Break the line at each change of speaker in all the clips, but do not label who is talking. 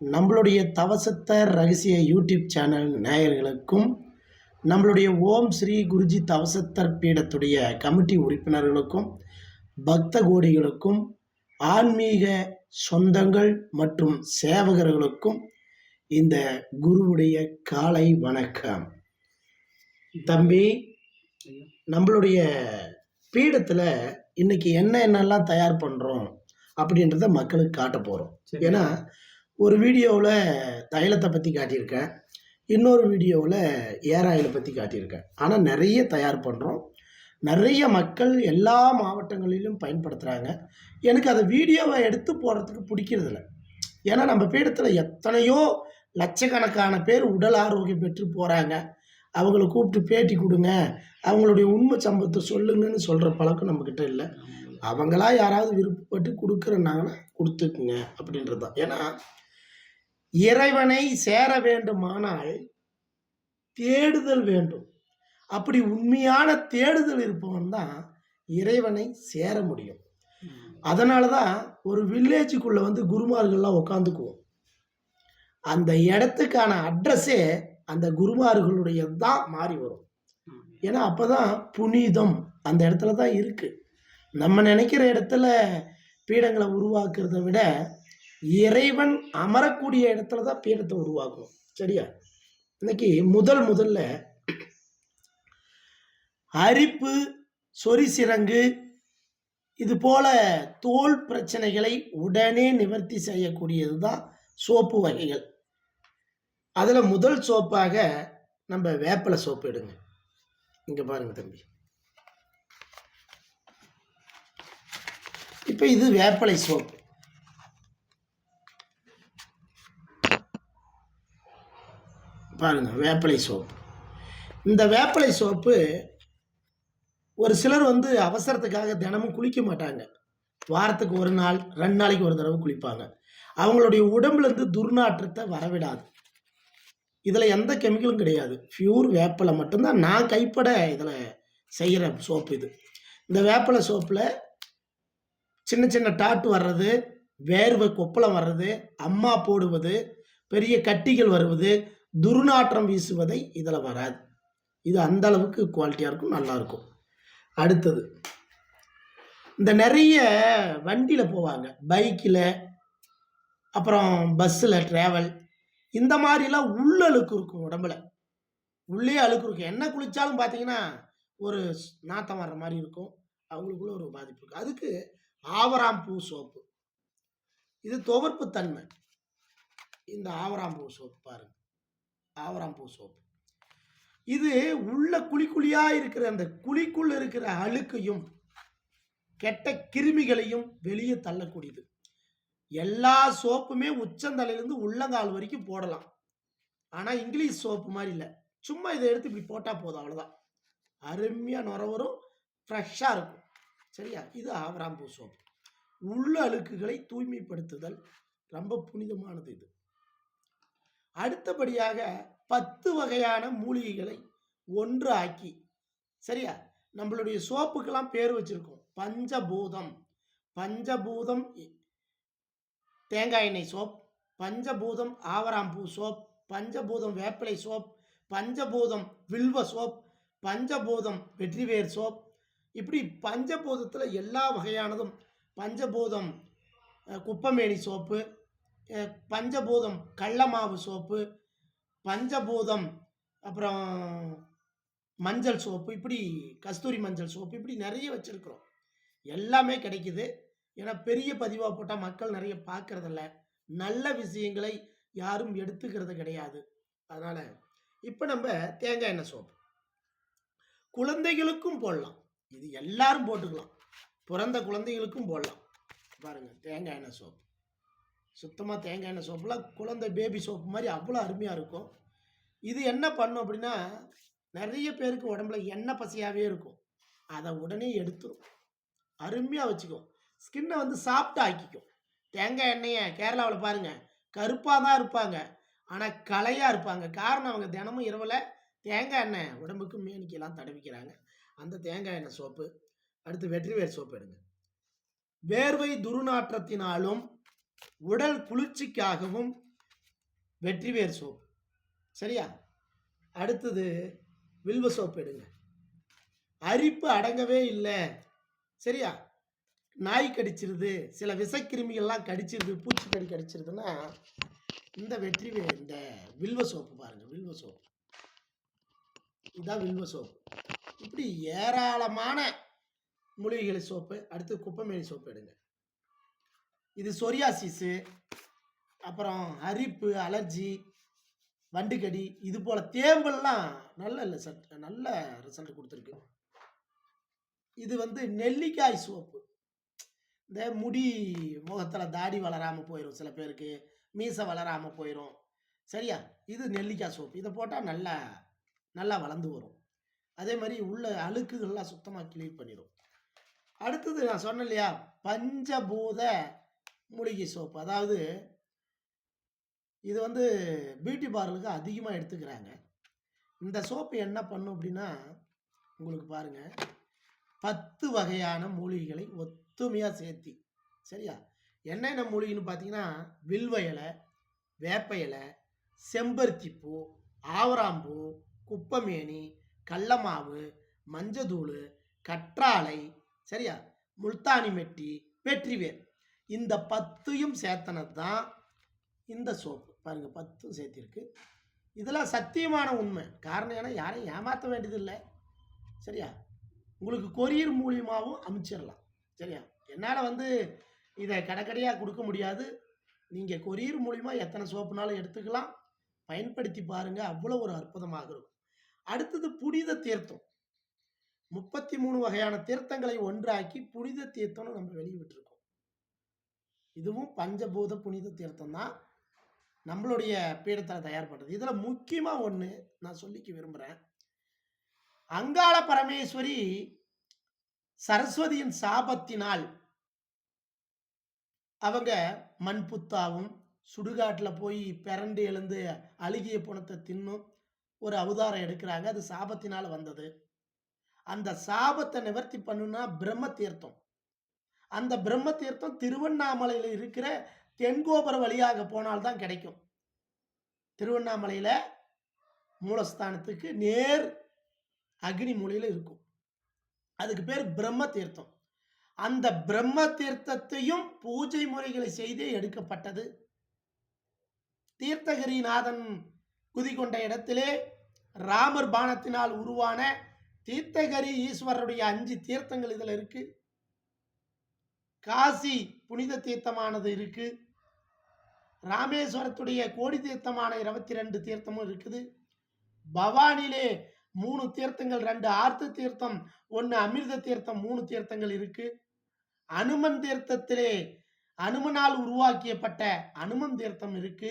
நம்மளுடைய தவசத்தர் ரகசிய YouTube channel நேயர்களுக்கும் நம்மளுடைய ஓம் ஸ்ரீ குருஜி தவசத்தர் பீடத்துடைய கமிட்டி உறுப்பினர்களுக்கும் பக்த கோடிகளுக்கும் ஆன்மீக சொந்தங்கள் மற்றும் சேவகர்களுக்கும் இந்த குருவுடைய காலை வணக்கம் தம்பி நம்மளுடைய பீடத்தில் இன்னைக்கு என்ன என்னெல்லாம் தயார் பண்ணுறோம் அப்படின்றத மக்களுக்கு காட்ட போகிறோம். ஏன்னா ஒரு வீடியோவில் தைலத்தை பற்றி காட்டியிருக்கேன். இன்னொரு வீடியோவில் ஏர் ஆயிலை பற்றி காட்டியிருக்கேன். ஆனால் நிறைய தயார் பண்ணுறோம் நிறைய மக்கள் எல்லா மாவட்டங்களிலும் பயன்படுத்துகிறாங்க எனக்கு அந்த வீடியோவை எடுத்து போடுறதுக்கு பிடிக்கிறதில்ல. ஏன்னா நம்ம பீடத்தில் எத்தனையோ லட்சக்கணக்கான பேர் உடல் ஆரோக்கியம் பெற்று போகிறாங்க அவங்கள கூப்பிட்டு பேட்டி கொடுங்க. அவங்களுடைய உண்மை சம்பவத்தை சொல்லுங்கன்னு சொல்கிற பழக்கம் நம்மக்கிட்ட இல்லை. அவங்களா யாராவது விருப்பப்பட்டு கொடுக்குறனாங்கன்னா கொடுத்துக்குங்க அப்படின்றது தான். ஏன்னா இறைவனை சேர வேண்டுமானால் தேடுதல் வேண்டும். அப்படி உண்மையான தேடுதல் இருப்பவன் தான் இறைவனை சேர முடியும். அதனால தான் ஒரு வில்லேஜுக்குள்ளே வந்து குருமார்கள்லாம் உட்காந்துக்குவோம் அந்த இடத்துக்கான அட்ரஸே அந்த குருமார்களுடைய தான் மாறி வரும். ஏன்னா அப்போ தான் புனிதம் அந்த இடத்துல தான் இருக்குது நம்ம நினைக்கிற இடத்துல பீடங்களை உருவாக்குறத விட இறைவன் அமரக்கூடிய இடத்துல தான் பீடத்தை உருவாகும் சரியா? இன்னைக்கு முதல் முதல்ல அரிப்பு சொரிசிறங்கு இது போல தோல் பிரச்சனைகளை உடனே நிவர்த்தி செய்யக்கூடியது தான் சோப்பு வகைகள். அதில் முதல் சோப்பாக நம்ம வேப்பிலை சோப்பு எடுங்க. இங்கே பாருங்க தம்பி. இப்போ இது வேப்பிலை சோப்பு. பாருங்கள் வேப்பிலை சோப்பு. இந்த வேப்பிலை சோப்பு ஒரு சிலர் வந்து அவசரத்துக்காக தினமும் குளிக்க மாட்டாங்க. வாரத்துக்கு ஒரு நாள் ரெண்டு நாளைக்கு ஒரு தடவை குளிப்பாங்க. அவங்களுடைய உடம்புலேருந்து துர்நாற்றத்தை வரவிடாது. இதில் எந்த கெமிக்கலும் கிடையாது. பியூர் வேப்பிலை மட்டும்தான். நான் கைப்பட இதில் செய்கிற சோப்பு இது. இந்த வேப்பிலை சோப்பில் சின்ன சின்ன டாட்டு வர்றது வேர்வை கொப்பளம் வர்றது அம்மா போடுவது பெரிய கட்டிகள் வருவது துர்நாற்றம் வீசுவதை இதில் வராது. இது அந்த அளவுக்கு குவாலிட்டியாக இருக்கும் நல்லாயிருக்கும் அடுத்தது இந்த நிறைய வண்டியில் போவாங்க. பைக்கில் அப்புறம் பஸ்ஸில் ட்ராவல் இந்த மாதிரிலாம் உள்ள அழுக்கு இருக்கும் உடம்புல. உள்ளே அழுக்கு இருக்கும். என்ன குளித்தாலும் பார்த்தீங்கன்னா ஒரு நாத்தம் வர்ற மாதிரி இருக்கும். அவங்களுக்குள்ள ஒரு பாதிப்பு இருக்குது அதுக்கு ஆவராம்பூ சோப்பு. இது துவர்ப்பு தன்மை இந்த ஆவராம்பூ சோப்பு பாருங்க. ஆவராம்பூ சோப்பு. இது உள்ள குழி குழியாக இருக்கிற அந்த குழிக்குள் இருக்கிற அழுக்கையும் கெட்ட கிருமிகளையும் வெளியே தள்ளக்கூடியது. எல்லா சோப்புமே உச்சந்தலையிலேருந்து உள்ளங்கால் வரைக்கும் போடலாம். ஆனால் இங்கிலீஷ் சோப்பு மாதிரி இல்லை. சும்மா இதை எடுத்து இப்படி போட்டால் போதும் அவ்வளோதான் அருமையாக நுர வரும் ஃப்ரெஷ்ஷாக இருக்கும். சரியா? இது ஆவராம்பூ சோப்பு. உள்ள அழுக்குகளை தூய்மைப்படுத்துதல் ரொம்ப புனிதமானது இது. அடுத்தபடியாக பத்து வகையான மூலிகைகளை ஒன்று ஆக்கி சரியா? நம்மளுடைய சோப்புக்கெல்லாம் பேர் வச்சிருக்கோம். பஞ்சபூதம். பஞ்சபூதம் இ- தேங்காய் எண்ணெய் சோப் பஞ்சபூதம் ஆவராம்பூ சோப் பஞ்சபூதம் வேப்பிலை சோப் பஞ்சபூதம் வில்வ சோப் பஞ்சபூதம் வெற்றிவேர் சோப். இப்படி பஞ்சபூதத்தில் எல்லா வகையானதும் பஞ்சபூதம் குப்பமேனி சோப்பு பஞ்சபூதம் கடலமாவு சோப்பு பஞ்சபூதம் அப்புறம் மஞ்சள் சோப்பு இப்படி கஸ்தூரி மஞ்சள் சோப்பு இப்படி நிறைய வச்சுருக்குறோம். எல்லாமே கிடைக்குது. ஏன்னா பெரிய பதிவாக போட்டால் மக்கள் நிறைய பார்க்கறதில்ல நல்ல விஷயங்களை யாரும் எடுத்துக்கிறது கிடையாது. அதனால் இப்போ நம்ம தேங்காய் எண்ணெய் சோப்பு. குழந்தைகளுக்கும் போடலாம். இது எல்லாரும் போட்டுக்கலாம். பிறந்த குழந்தைகளுக்கும் போடலாம். பாருங்கள் தேங்காய் எண்ணெய் சோப்பு. சுத்தமாக தேங்காய் எண்ணெய் சோப்புலாம் குழந்தை பேபி சோப்பு மாதிரி அவ்வளோ அருமையாக இருக்கும். இது என்ன பண்ணும் அப்படின்னா நிறைய பேருக்கு உடம்புல எண்ணெய் பசையாகவே இருக்கும். அதை உடனே எடுத்துரும். அருமையாக வச்சுக்கும். ஸ்கின்னை வந்து சாஃப்டாக ஆக்கிக்கும். தேங்காய் எண்ணெயை கேரளாவில் பாருங்கள் கருப்பாக தான் இருப்பாங்க. ஆனால் கலையாக இருப்பாங்க. காரணம் அவங்க தினமும் இரவில் தேங்காய் எண்ணெய் உடம்புக்கு மேனிக்கெல்லாம் தடவிக்கிறாங்க. அந்த தேங்காய் எண்ணெய் சோப்பு அடுத்து வெற்றிவேர் சோப்பு எடுங்க. வேர்வை துர்நாற்றத்தினாலும் உடல் குளிர்ச்சிக்காகவும் வெற்றிவேர் சோப் சரியா? அடுத்தது வில்வ சோப்பு எடுங்க. அரிப்பு அடங்கவே இல்லை. சரியா? நாய் கடிச்சிருது. சில விஷக்கிருமிகள்லாம் கடிச்சிருது. பூச்சிக்கடி கடிச்சிருதுன்னா இந்த வெற்றிவேர் இந்த வில்வ சோப்பு பாருங்க. வில்வ சோப்பு. இதுதான் வில்வ சோப்பு. இப்படி ஏராளமான மூலிகைகளை சோப்பு அடுத்து குப்பமேனி சோப்பு எடுங்க. இது சொரியாசிஸு அப்புறம் அரிப்பு அலர்ஜி வண்டுக்கடி இது போல தேம்பல்லாம் நல்ல ரிசல்ட் நல்ல ரிசல்ட் கொடுத்துருக்கு. இது வந்து நெல்லிக்காய் சோப்பு. இந்த முடி முகத்தில் தாடி வளராமல் போயிடும் சில பேருக்கு. மீசை வளராமல் போயிடும் சரியா? இது நெல்லிக்காய் சோப்பு. இதை போட்டால் நல்லா நல்லா வளர்ந்து வரும். அதே மாதிரி உள்ள அழுக்குகள்லாம் சுத்தமாக கிளீன் பண்ணிடும் அடுத்தது நான் சொன்னேன் இல்லையா? பஞ்சபூத மூலிகை சோப்பு. அதாவது இது வந்து பியூட்டி பார்லருக்கு அதிகமாக எடுத்துக்கிறாங்க. இந்த சோப்பு என்ன பண்ணும் அப்படின்னா உங்களுக்கு பாருங்கள் பத்து வகையான மூலிகைகளை ஒத்துமையாக சேர்த்தி. சரியா? என்னென்ன மூலிகைன்னு பார்த்தீங்கன்னா வில்வ இலை வேப்ப இலை செம்பருத்தி பூ ஆவராம்பூ குப்பமேனி கடலமாவு மஞ்சதூள் கற்றாழை சரியா? முல்தானி மெட்டி வெற்றிவேர் இந்த பத்தையும் சேர்த்தனது தான் இந்த சோப்பு. பாருங்கள் பத்தும் சேர்த்திருக்கு. இதெல்லாம் சத்தியமான உண்மை. காரணம் ஏன்னா யாரையும் ஏமாற்ற வேண்டியதில்லை. சரியா? உங்களுக்கு கொரியர் மூலியமாகவும் அமைச்சிடலாம். சரியா? என்னால் வந்து இதை கடைக்கடையாக கொடுக்க முடியாது. நீங்கள் கொரியர் மூலிமா எத்தனை சோப்புனாலும் எடுத்துக்கலாம். பயன்படுத்தி பாருங்கள் அவ்வளோ ஒரு அற்புதமாக இருக்கும். அடுத்தது புனித தீர்த்தம். முப்பத்தி மூணு வகையான தீர்த்தங்களை ஒன்றாக்கி புனித தீர்த்தம்னு நம்ம வெளியிட்டிருக்கோம். இதுவும் பஞ்சபூத புனித தீர்த்தம் தான் நம்மளுடைய பீடத்தில் தயார் பண்ணுறது இதில் முக்கியமாக ஒன்று நான் சொல்லிக்க விரும்புகிறேன் அங்காள பரமேஸ்வரி சரஸ்வதியின் சாபத்தினால் அவங்க மண்புத்தாவும் சுடுகாட்டில் போய் பிறண்டு எழுந்து அழுகிய புணத்தை தின்னும் ஒரு அவதாரம் எடுக்கிறாங்க. அது சாபத்தினால் வந்தது. அந்த சாபத்தை நிவர்த்தி பண்ணுனா பிரம்ம தீர்த்தம். அந்த பிரம்ம தீர்த்தம் திருவண்ணாமலையில் இருக்கிற தென்கோபுர வழியாக போனால்தான் கிடைக்கும். திருவண்ணாமலையில் மூலஸ்தானத்துக்கு நேர் அக்னி மூலையில் இருக்கும். அதுக்கு பேர் பிரம்ம தீர்த்தம் அந்த பிரம்ம தீர்த்தத்தையும் பூஜை முறைகளை செய்தே எடுக்கப்பட்டது. தீர்த்தகிரிநாதன் குதிகொண்ட இடத்திலே ராமர் பானத்தினால் உருவான தீர்த்தகிரி ஈஸ்வரருடைய அஞ்சு தீர்த்தங்கள் இதில் இருக்குது காசி புனித தீர்த்தமானது இருக்கு. ராமேஸ்வரத்துடைய கோடி தீர்த்தமான இருபத்தி ரெண்டு தீர்த்தமும் இருக்குது. பவானிலே மூணு தீர்த்தங்கள் ரெண்டு ஆர்த்த தீர்த்தம் ஒன்று அமிர்த தீர்த்தம் மூணு தீர்த்தங்கள் இருக்கு. அனுமன் தீர்த்தத்திலே அனுமனால் உருவாக்கியப்பட்ட அனுமன் தீர்த்தம் இருக்கு.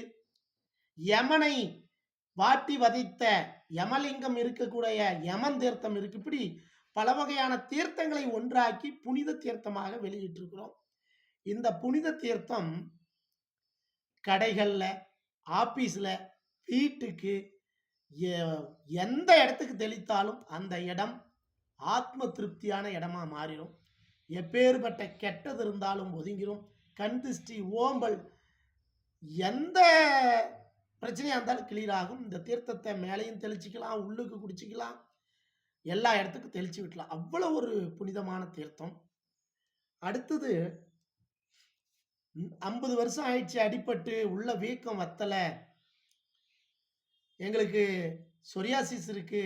யமனை வாட்டி வதைத்த யமலிங்கம் இருக்கக்கூடிய யமன் தீர்த்தம் இருக்கு. இப்படி பல வகையான தீர்த்தங்களை ஒன்றாக்கி புனித தீர்த்தமாக வெளியிட்டிருக்கிறோம். இந்த புனித தீர்த்தம் கடைகளில் ஆபீஸில் வீட்டுக்கு எ- எந்த இடத்துக்கு தெளித்தாலும் அந்த இடம் ஆத்ம திருப்தியான இடமா மாறிடும். எப்பேற்பட்ட கெட்டது இருந்தாலும் ஒதுங்கிடும் கண் திருஷ்டி ஓம்பல் எந்த பிரச்சனையாக இருந்தாலும் கிளியர் ஆகும். இந்த தீர்த்தத்தை மேலையும் தெளிச்சிக்கலாம் உள்ளுக்கு குடிச்சிக்கலாம். எல்லா இடத்துக்கும் தெளிச்சு விட்டலாம். அவ்வளோ ஒரு புனிதமான தீர்த்தம். அடுத்தது ஐம்பது வருஷம் ஆயிடுச்சு அடிபட்டு உள்ள வீக்கம் வத்தலை. எங்களுக்கு சொரியாசிஸ் இருக்கு.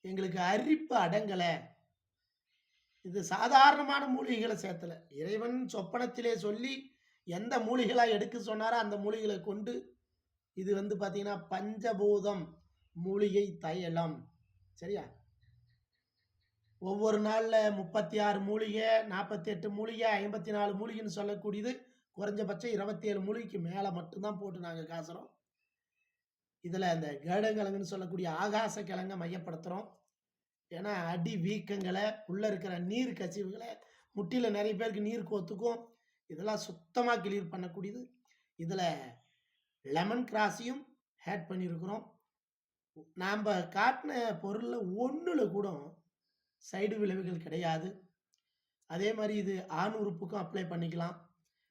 எங்களுக்கு அரிப்பு அடங்கலை. இது சாதாரணமான மூலிகைகளை சேர்த்தல. இறைவன் சொப்பனத்திலே சொல்லி எந்த மூலிகளாக எடுக்க சொன்னாரோ அந்த மூலிகளை கொண்டு இது வந்து பார்த்தீங்கன்னா பஞ்சபூதம் மூலிகை தைலம். சரியா? ஒவ்வொரு நாளில் முப்பத்தி ஆறு மூலிகை நாற்பத்தி எட்டு மூலிகை ஐம்பத்தி நாலு மூலிகைன்னு சொல்லக்கூடியது. குறைஞ்சபட்சம் இருபத்தி ஏழு மூலிகைக்கு மேலே மட்டும்தான் போட்டு நாங்கள் காசுறோம் இதில் இந்த கேடங்கிழங்குன்னு சொல்லக்கூடிய ஆகாச கிழங்கை மையப்படுத்துகிறோம் ஏன்னா அடி வீக்கங்களை உள்ளே இருக்கிற நீர் கசிவுகளை முட்டியில் நிறைய பேருக்கு நீர் கோத்துக்கும். இதெல்லாம் சுத்தமாக கிளியர் பண்ணக்கூடியது. இதில் லெமன் கிராஸையும் ஆட் பண்ணியிருக்கிறோம் நாம் காட்டின பொருளில் ஒன்றில் கூட சைடு விளைவுகள் கிடையாது. அதே மாதிரி இது ஆண் உறுப்புக்கும் அப்ளை பண்ணிக்கலாம்.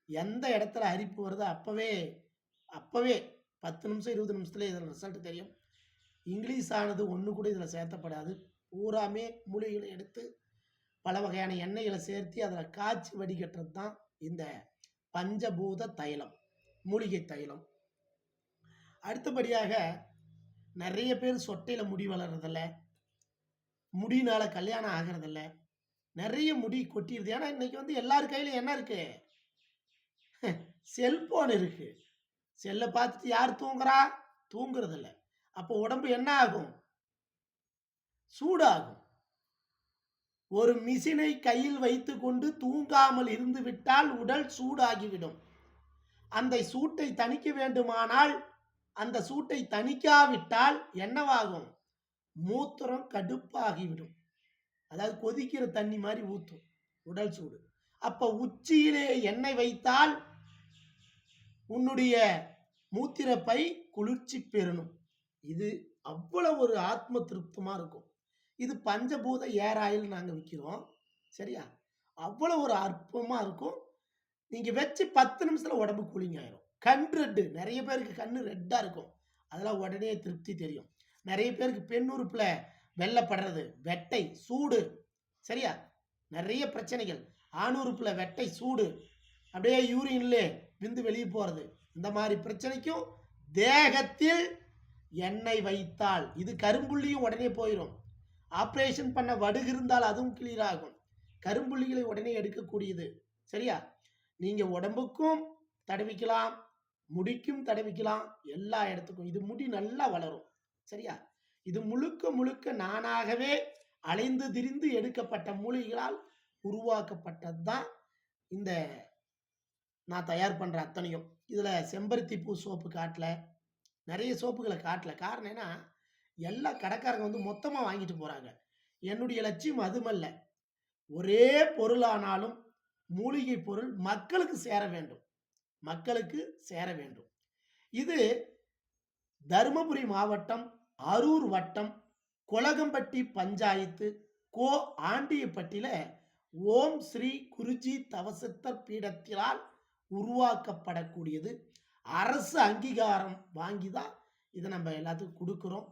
எந்த இடத்துல அரிப்பு வருதோ அப்போவே அப்போவே பத்து நிமிஷம் இருபது நிமிஷத்தில் இதில் ரிசல்ட் தெரியும். இங்கிலீஷ் ஆனது ஒன்று கூட இதில் சேர்த்தப்படாது. பூராமே மூலிகைகளை எடுத்து பல வகையான எண்ணெய்களை சேர்த்து அதில் காய்ச்சி வடிகட்டுறது தான் இந்த பஞ்சபூத தைலம் மூலிகை தைலம். அடுத்தபடியாக நிறைய பேர் சொட்டையில் முடி வளர்றதில்லை. முடினால கல்யாணம் ஆகிறதில்ல. நிறைய முடி கொட்டிடுது ஏன்னா இன்னைக்கு வந்து எல்லார் கையிலும் என்ன இருக்கு? செல்போன் இருக்கு. செல்லை பார்த்துட்டு யார் தூங்குறா? தூங்குறதில்ல. அப்போ உடம்பு என்ன ஆகும்? சூடாகும். ஒரு மிஷினை கையில் வைத்து கொண்டு தூங்காமல் இருந்து விட்டால் உடல் சூடாகிவிடும். அந்த சூட்டை தணிக்க வேண்டுமானால் அந்த சூட்டை தணிக்காவிட்டால் என்னவாகும்? மூத்திரம் கடுப்பாகிவிடும். அதாவது கொதிக்கிற தண்ணி மாதிரி ஊற்றும் உடல் சூடு. அப்போ உச்சியிலே எண்ணெய் வைத்தால் உன்னுடைய மூத்திரப்பை குளிர்ச்சி பெறணும். இது அவ்வளோ ஒரு ஆத்ம திருப்தமாக இருக்கும். இது பஞ்சபூத ஏர் ஆயில் நாங்கள் விற்கிறோம் சரியா? அவ்வளோ ஒரு அற்புதமாக இருக்கும். நீங்கள் வச்சு பத்து நிமிஷத்தில் உடம்பு கூலிங் ஆயிரும். கண் ரெட்டு. நிறைய பேருக்கு கண் ரெட்டாக இருக்கும். அதெல்லாம் உடனே திருப்தி தெரியும். நிறைய பேருக்கு பெண் உறுப்பில் வெள்ளப்படுறது வெட்டை சூடு. சரியா? நிறைய பிரச்சனைகள். ஆண் உறுப்பில் வெட்டை சூடு. அப்படியே யூரின்லே விந்து வெளியே போகிறது இந்த மாதிரி பிரச்சனைக்கும் தேகத்தில் எண்ணெய் வைத்தால் இது கரும்புள்ளியும் உடனே போயிடும் ஆப்ரேஷன் பண்ண வடுகு இருந்தால் அதுவும் கிளியர் ஆகும். கரும்புள்ளிகளை உடனே எடுக்கக்கூடியது. சரியா? நீங்க உடம்புக்கும் தடவிக்கலாம் முடிக்கும் தடவிக்கலாம் எல்லா இடத்துக்கும். இது முடி நல்லா வளரும். சரியா? இது முழுக்க முழுக்க நானாகவே அலைந்து திரிந்து எடுக்கப்பட்ட மூலிகைகளால் உருவாக்கப்பட்டது தான் இந்த நான் தயார் பண்ற அத்தனையும். இதுல செம்பருத்தி பூ சோப்பு காட்டல நிறைய சோப்புகளை காட்டல. காரணம் என்ன எல்லா கடைக்காரங்க வந்து மொத்தமாக வாங்கிட்டு போகிறாங்க என்னுடைய லட்சியம் அதுமல்ல. ஒரே பொருளானாலும் மூலிகை பொருள் மக்களுக்கு சேர வேண்டும். மக்களுக்கு சேர வேண்டும். இது தருமபுரி மாவட்டம் அரூர் வட்டம் கொலகம்பட்டி பஞ்சாயத்து கோ ஆண்டியப்பட்டியில் ஓம் ஸ்ரீ குருஜி தவசித்தர் பீடத்தினால் உருவாக்கப்படக்கூடியது. அரசு அங்கீகாரம் வாங்கி தான் இதை நம்ம எல்லாத்துக்கும் கொடுக்குறோம்.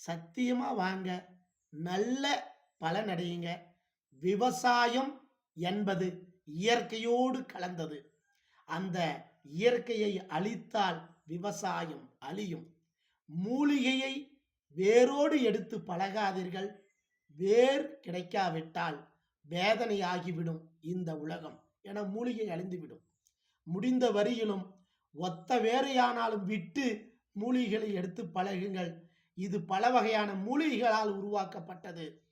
சத்தியமாக வாங்க நல்ல பலனடையுங்க விவசாயம் என்பது இயற்கையோடு கலந்தது. அந்த இயற்கையை அழித்தால் விவசாயம் அழியும். மூலிகையை வேரோடு எடுத்து பழகாதீர்கள். வேர் கிடைக்காவிட்டால் வேதனையாகிவிடும் இந்த உலகம் என மூலிகை அழிந்துவிடும். முடிந்த வரியிலும் ஒத்த வேறையானாலும் விட்டு மூலிகைகளை எடுத்து பழகுங்கள். இது பல வகையான மூலிகைகளால் உருவாக்கப்பட்டது.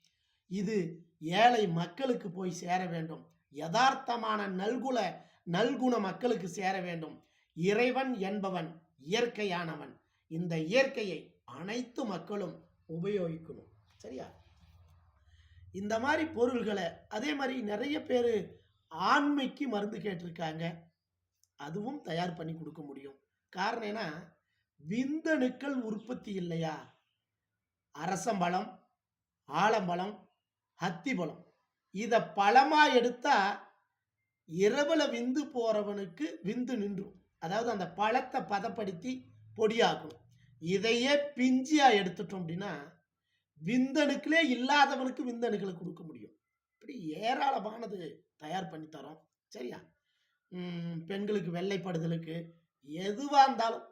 இது ஏழை மக்களுக்கு போய் சேர வேண்டும். யதார்த்தமான நல்குல நல்குண மக்களுக்கு சேர வேண்டும். இறைவன் என்பவன் இயற்கையானவன். இந்த இயற்கையை அனைத்து மக்களும் உபயோகிக்கணும். சரியா? இந்த மாதிரி பொருள்களை அதே மாதிரி நிறைய பேர் ஆண்மைக்கு மருந்து கேட்டிருக்காங்க. அதுவும் தயார் பண்ணி கொடுக்க முடியும். காரணம் என்ன? விந்தணுக்கள் உற்பத்தி இல்லையா? அரசம்பழம் ஆலம்பழம் அத்திப்பழம். இதை பழமாக எடுத்தா இரவில் விந்து போறவனுக்கு விந்து நின்றும். அதாவது அந்த பழத்தை பதப்படுத்தி பொடியாக்கணும். இதையே பிஞ்சியா எடுத்துட்டோம் அப்படின்னா விந்தணுக்களே இல்லாதவனுக்கு விந்தணுக்களை கொடுக்க முடியும். இப்படி ஏராளமானது தயார் பண்ணி தரோம். சரியா? பெண்களுக்கு வெள்ளைப்படுதலுக்கு எதுவாக இருந்தாலும்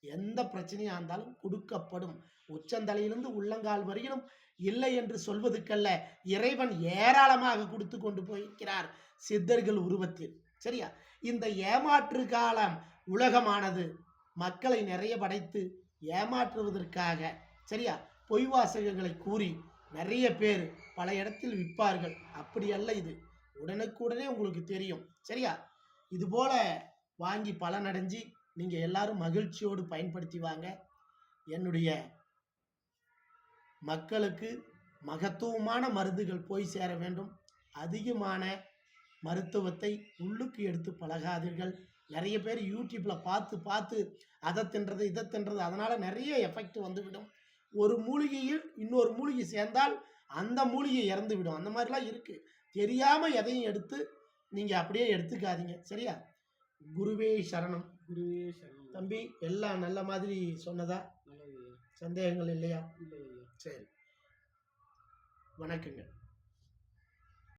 எந்த பிரச்சனையாக இருந்தாலும் கொடுக்கப்படும். உச்சந்தலையிலிருந்து உள்ளங்கால் வரையிலும் இல்லை என்று சொல்வதுக்கல்ல. இறைவன் ஏராளமாக கொடுத்து கொண்டு போயிருக்கிறார் சித்தர்கள் உருவத்தில். சரியா? இந்த ஏமாற்று காலம் உலகமானது. மக்களை நிறைய படைத்து ஏமாற்றுவதற்காக சரியா? பொய் வாசகங்களை கூறி நிறைய பேர் பல இடத்தில் விற்பார்கள். அப்படி அல்ல இது. உடனுக்குடனே உங்களுக்கு தெரியும் சரியா? இது போல வாங்கி பலனடைஞ்சு நீங்க எல்லாரும் மகிழ்ச்சியோடு பயன்படுத்தி வாங்க. என்னுடைய மக்களுக்கு மகத்துவமான மருந்துகள் போய் சேர வேண்டும். அதிகமான மருத்துவத்தை உள்ளுக்கு எடுத்து பழகாதீர்கள். நிறைய பேர் யூடியூப்ல பார்த்து பார்த்து அதை தின்றது இதை தின்றது அதனால நிறைய எஃபெக்ட் வந்துவிடும். ஒரு மூலிகையில் இன்னொரு மூலிகை சேர்ந்தால் அந்த மூலிகை இறந்து விடும் அந்த மாதிரிலாம் இருக்கு. தெரியாம எதையும் எடுத்து நீங்க அப்படியே எடுத்துக்காதீங்க. சரியா? குருவே சரணம்.
குருவே சரணம்.
தம்பி எல்லாம் நல்ல மாதிரி சொன்னதா? சந்தேகங்கள் இல்லையா. சரி. வணக்கங்க.